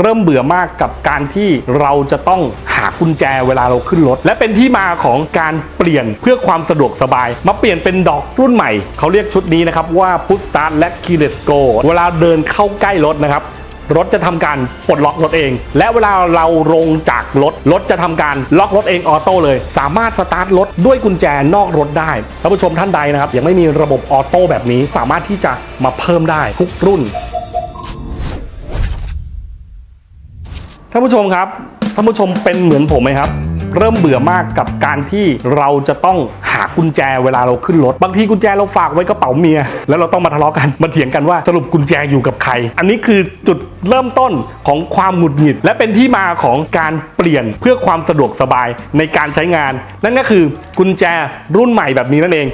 เริ่มเบื่อมากกับการที่เราจะต้องหากุญแจเวลาเราขึ้นรถ และเป็นที่มาของการเปลี่ยนเพื่อความสะดวกสบาย มาเปลี่ยนเป็นดอกรุ่นใหม่ เขาเรียกชุดนี้นะครับว่า Push Start และ Keyless Go เวลาเดินเข้าใกล้รถนะครับรถจะทำการปลดล็อกรถเอง และเวลาเราลงจากรถ รถจะทำการล็อกรถเองออโต้เลย สามารถสตาร์ทรถด้วยกุญแจนอกรถได้ท่านผู้ชมท่านใดนะครับยังไม่มีระบบออโต้แบบนี้สามารถที่จะมาเพิ่มได้ทุกรุ่น ท่านผู้ชมครับท่านผู้ชมเป็นเหมือนผมไหมครับ เริ่มเบื่อมากกับการที่เราจะต้องหากุญแจเวลาเราขึ้นรถ บางทีกุญแจเราฝากไว้กระเป๋าเมีย แล้วเราต้องมาทะเลาะกันมาเถียงกันว่าสรุปกุญแจอยู่กับใคร อันนี้คือจุดเริ่มต้นของความหงุดหงิด และเป็นที่มาของการเปลี่ยนเพื่อความสะดวกสบายในการใช้งาน นั่นก็คือกุญแจรุ่นใหม่แบบนี้นั่นเอง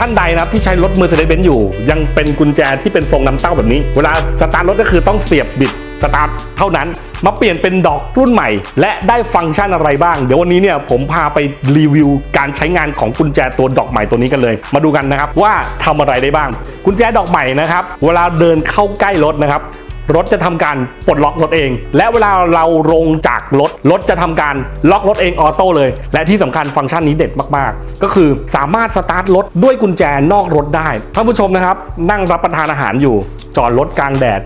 ท่านใดนะครับที่ใช้รถ Mercedes-Benz อยู่ ยังเป็นกุญแจที่เป็นทรงน้ำเต้าแบบนี้ เวลาสตาร์ทรถก็คือต้องเสียบบิดสตาร์ทเท่านั้นมาเปลี่ยนเป็นดอกรุ่นใหม่ และได้ฟังก์ชันอะไรบ้าง เดี๋ยววันนี้เนี่ยผมพาไปรีวิวการใช้งานของกุญแจตัวดอกใหม่ตัวนี้กันเลย มาดูกันนะครับว่าทำอะไรได้บ้าง กุญแจดอกใหม่นะครับ เวลาเดินเข้าใกล้รถนะครับ รถจะทำการปลดล็อกรถเอง และเวลาเราลงจากรถ รถจะทำการล็อกรถเองออโต้เลย และที่สำคัญฟังก์ชันนี้เด็ดมากๆ ก็คือสามารถสตาร์ทรถด้วยกุญแจนอกรถได้ท่านผู้ชมนะครับ นั่งรับประทานอาหารอยู่ จอดรถกลางแดด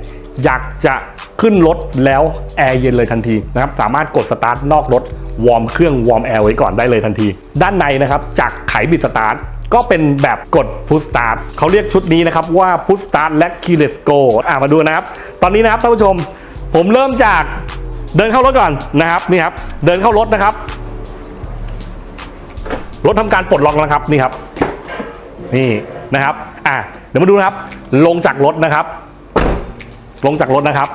อยากจะขึ้นรถแล้วแอร์เย็นเลยทันทีนะครับสามารถกดสตาร์ทนอกรถวอร์มเครื่องวอร์มแอร์ไว้ก่อนได้เลยทันที ด้านในนะครับจากไขบิดสตาร์ท ก็เป็นแบบกด push start เขาเรียกชุดนี้นะครับว่า push start และ keyless go อะมาดูนะครับ ตอนนี้นะครับท่านผู้ชม ผมเริ่มจากเดินเข้ารถก่อนนะครับนี่ครับ เดินเข้ารถนะครับรถทำการปลดล็อกแล้วนะครับนี่ครับ นี่นะครับ อะเดี๋ยวมาดูนะครับ ลงจากรถนะครับ ลงจากรถนะครับ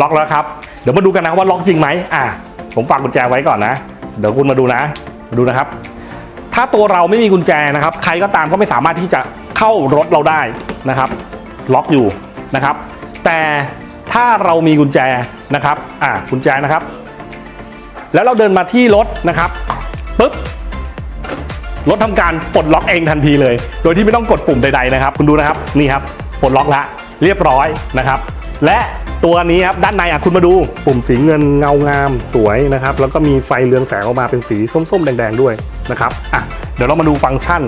ล็อกแล้วครับ เดี๋ยวมาดูกันนะว่าล็อกจริงไหมอะ ผมฝากกุญแจไว้ก่อนนะ เดี๋ยวคุณมาดูนะมาดูนะครับ ถ้าตัวเราไม่มีกุญแจนะครับ ใครก็ตามก็ไม่สามารถที่จะเข้ารถเราได้นะครับ ล็อกอยู่นะครับ แต่ถ้าเรามีกุญแจนะครับอะกุญแจนะครับ แล้วเราเดินมาที่รถนะครับปุ๊บรถทำการปลดล็อกเองทันทีเลย โดยที่ไม่ต้องกดปุ่มใดๆนะครับ คุณดูนะครับนี่ครับปลดล็อกละเรียบร้อยนะครับ และ ตัวนี้ครับด้านในอะคุณมาดู ปุ่มสีเงินเงางามสวยนะครับ แล้วก็มีไฟเรืองแสงออกมาเป็นสีส้มๆ แดง ๆ ด้วยนะครับอะเดี๋ยวเรามาดูฟังก์ชัน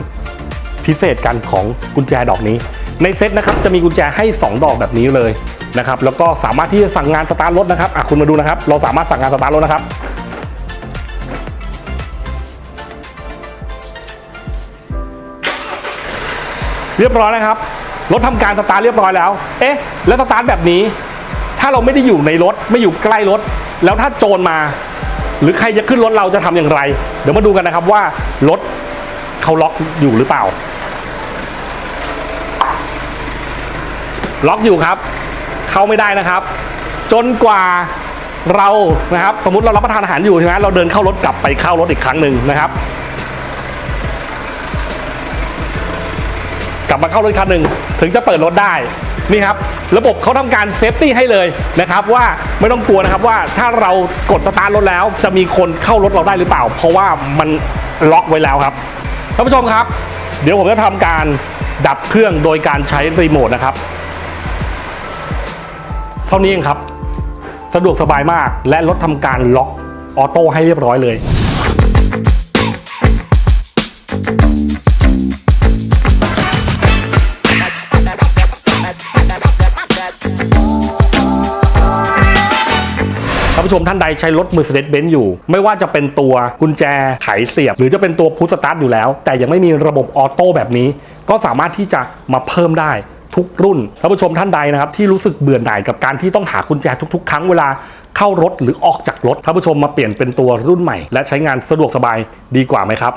พิเศษกันของกุญแจดอกนี้ ในเซ็ตนะครับจะมีกุญแจให้ 2 ดอกแบบนี้เลยนะครับแล้วก็สามารถที่จะสั่งงานสตาร์ทรถนะครับอะคุณมาดูนะครับ เราสามารถสั่งงานสตาร์ทรถนะครับเรียบร้อยนะครับ รถทำการสตาร์ทเรียบร้อยแล้ว เอ๊ะ แล้วสตาร์ทแบบนี้ ถ้าเราไม่ได้อยู่ในรถไม่อยู่ใกล้รถ แล้วถ้าโจรมา หรือใครจะขึ้นรถเราจะทำอย่างไร เดี๋ยวมาดูกันนะครับว่ารถเขาล็อกอยู่หรือเปล่า ล็อกอยู่ครับ เข้าไม่ได้นะครับ จนกว่าเรานะครับ สมมติเรารับประทานอาหารอยู่ใช่ไหมเราเดินเข้ารถกลับไปเข้ารถอีกครั้งหนึ่งนะครับ กลับมาเข้ารถคันหนึ่งถึงจะเปิดรถได้ นี่ครับ ระบบเขาทำการเซฟตี้ให้เลยนะครับว่าไม่ต้องกลัวนะครับว่าถ้าเรากดสตาร์ทรถแล้ว จะมีคนเข้ารถเราได้หรือเปล่า เพราะว่ามันล็อกไว้แล้วครับท่านผู้ชมครับ เดี๋ยวผมจะทำการดับเครื่องโดยการใช้รีโมทนะครับ เท่านี้เองครับ สะดวกสบายมากและรถทำการล็อกออโต้ให้เรียบร้อยเลย ผู้ชมท่านใดใช้รถ Mercedes-Benz อยู่ ไม่ว่าจะเป็นตัวกุญแจไขเสียบ หรือจะเป็นตัวพุทสตาร์ทอยู่แล้ว แต่ยังไม่มีระบบออโต้แบบนี้ ก็สามารถที่จะมาเพิ่มได้ทุกรุ่นท่านผู้ชมท่านใดนะครับที่รู้สึกเบื่อหน่ายกับการที่ต้องหากุญแจทุกๆ ครั้งเวลาเข้ารถหรือออกจากรถท่านผู้ชมมาเปลี่ยนเป็นตัวรุ่นใหม่ และใช้งานสะดวกสบายดีกว่าไหมครับ